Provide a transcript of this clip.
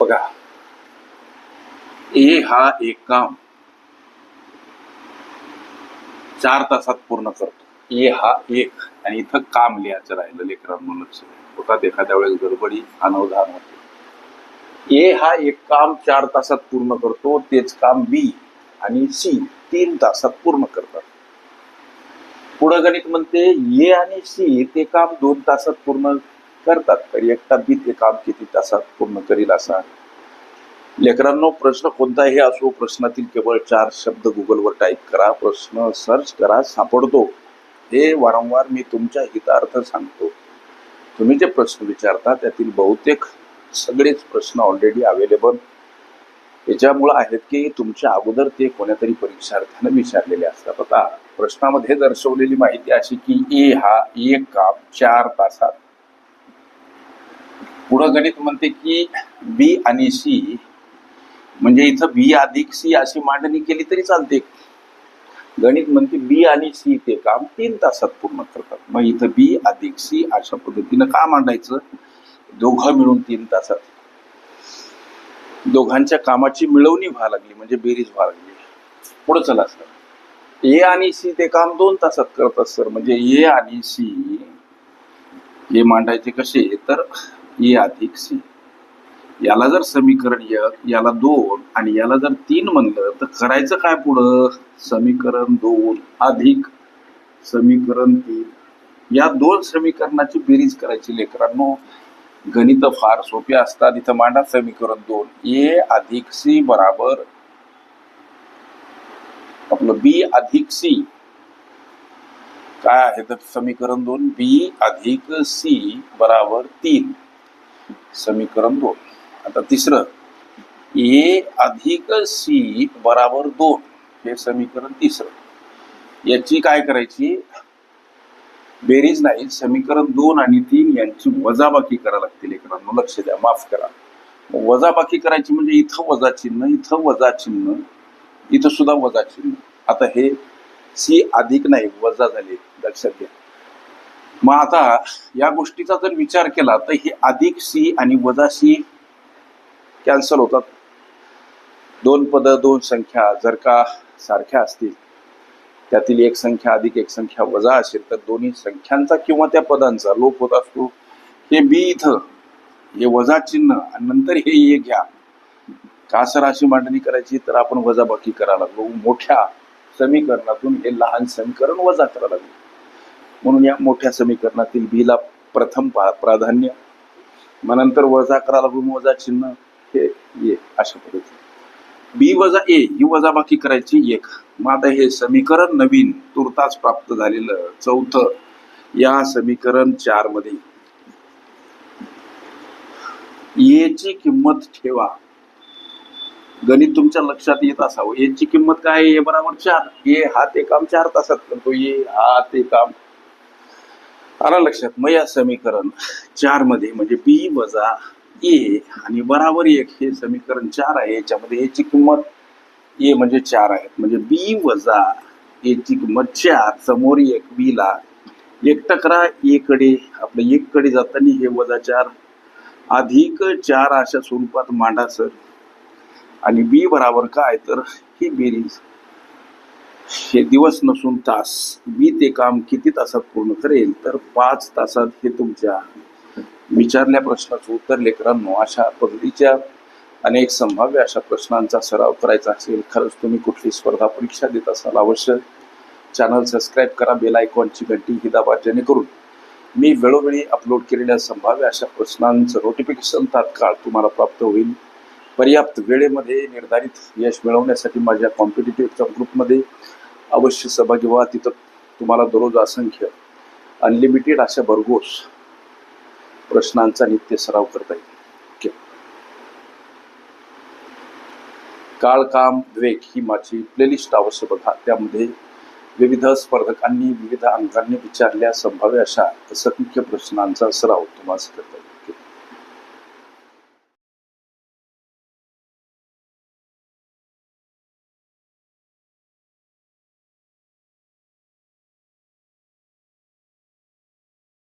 बघा. ए हा एक काम चार तासात पूर्ण करतो. ए हा एक आणि इथं काम लिहायचं राहिलं लेकरांना लक्ष होतात एखाद्या वेळेस गडबडी अनवधान होते. ए हा एक काम चार तासात पूर्ण करतो तेच काम बी आणि सी तीन तासात पूर्ण करतात. पुढं गणित म्हणते ए आणि सी ते काम दोन तासात पूर्ण करतात. तर एकटा बी ते काम किती तासात पूर्ण करील असा लेकरांनो प्रश्न कोणताही असो प्रश्नातील केवळ चार शब्द गुगलवर टाईप करा. प्रश्न सर्च करा सापडतो. हे वारंवार मी तुमच्या हितार्थ सांगतो. तुम्ही जे प्रश्न विचारता त्यातील बहुतेक सगळेच प्रश्न ऑलरेडी अवेलेबल याच्यामुळं आहेत की तुमच्या अगोदर ते कोण्यातरी परीक्षार्थ्यानं विचारलेले असतात. आता प्रश्नामध्ये दर्शवलेली माहिती अशी की ए हा एक काम चार तासात पुढं गणित म्हणते की बी आणि सी म्हणजे इथं बी अधिक सी अशी मांडणी केली तरी चालते. गणित म्हणते बी आणि सी ते काम तीन तासात पूर्ण करतात. मग इथं बी अधिक सी अशा पद्धतीनं का मांडायचं? दोघं मिळून तीन तासात. दोघांच्या कामाची मिळवणी व्हायला लागली म्हणजे बेरीज व्हायला लागली. पुढे चला सर ए आणि सी ते काम दोन तासात करतात सर म्हणजे ए आणि सी हे मांडायचे कसे? तर ए अधिक सी. याला जर समीकरण एक याला दोन आणि याला जर तीन म्हणलं तर करायचं काय पुढं? समीकरण दोन अधिक समीकरण तीन. या दोन समीकरणाची बेरीज करायची लेकरांनो. गणित फार सोपे असतात. इथं मांडा समीकरण दोन. ए अधिक सी बराबर आपलं बी अधिक सी. काय आहे तर समीकरण दोन? बी अधिक सी बराबर तीन. समीकरण दोन. आता तिसरं ए अधिक सी बराबर दोन. हे समीकरण तिसरं. याची काय करायची? बेरीज नाही समीकरण दोन आणि तीन यांची वजाबाकी करावी लागते लेकरांना लक्ष द्या माफ करा. वजाबाकी करायची म्हणजे इथं वजा चिन्ह इथं वजा चिन्ह इथं सुद्धा वजा चिन्ह. आता हे सी अधिक नाही वजा झाले. लक्षात घ्या. मग आता या गोष्टीचा जर विचार केला तर हे अधिक सी आणि वजा सी कॅन्सल होतात. दोन पद दोन संख्या जर का सारख्या असतील त्यातील एक संख्या अधिक एक संख्या वजा असेल तर दोन्ही संख्यांचा किंवा त्या पदांचा लोप होत असतो. हे बी इथं हे वजा चिन्ह आणि नंतर हे ये घ्या. का सर अशी मांडणी करायची? तर आपण वजाबाकी करायला लागलो. मोठ्या समीकरणातून हे लहान समीकरण वजा करायला लागलो. म्हणून या मोठ्या समीकरणातील बीला प्रथम प्राधान्य मग नंतर वजा कराला लागून चिन्ह हे ये अशा पद्धतीने. बी वजा ए ही वजाबाकी करायची एक. मग आता हे समीकरण नवीन तुर्तास प्राप्त झालेलं चौथं या समीकरण चारमध्ये ए ची किंमत ठेवा. गणित तुमच्या लक्षात येत असावं. याची किंमत काय आहे? ए बरोबर चार. ए हा ते काम चार तासात करतो. ए हा ते काम आला लक्षात. मग या समीकरण चारमध्ये म्हणजे बी वजा ए आणि बराबर एक हे समीकरण चार आहे. याच्यामध्ये याची किंमत ए म्हणजे चार आहे. म्हणजे बी वजा एची किंमत चार. समोर एक बी ला एक टकरा ए कडे आपलं एक कडे जाताना हे वजा चार. अधिक चार अशा स्वरूपात मांडा सर. आणि बी बराबर काय? तर ही बेरीज हे दिवस नसून तास. मी ते काम किती तासात पूर्ण करेल तर पाच तासात हे तुमच्या विचारल्या प्रश्नाचं उत्तर लेकरांनो अशा पद्धतीच्या अनेक संभाव्य अशा प्रश्नांचा सराव करायचा असेल खरंच तुम्ही कुठली स्पर्धा परीक्षा देत असाल अवश्य चॅनल सबस्क्राईब करा बेल आयकॉनची घंटी ही दाबा जेणेकरून मी वेळोवेळी अपलोड केलेल्या संभाव्य अशा प्रश्नांचं नोटिफिकेशन तात्काळ तुम्हाला प्राप्त होईल. पर्याप्त वेळेमध्ये निर्धारित यश मिळवण्यासाठी माझ्या कॉम्पिटेटिव्ह ग्रुपमध्ये अवश्य सहभागी व्हा. तिथं तुम्हाला दररोज असंख्य अनलिमिटेड अशा भरघोस प्रश्नांचा नित्य सराव करता येईल. काळ काम विवेक ही माझी प्लेलिस्ट अवश्य बघा. त्यामध्ये विविध स्पर्धकांनी विविध अंकांनी विचारल्या संभाव्य अशा असंख्य प्रश्नांचा सराव तुम्हाला करता येईल.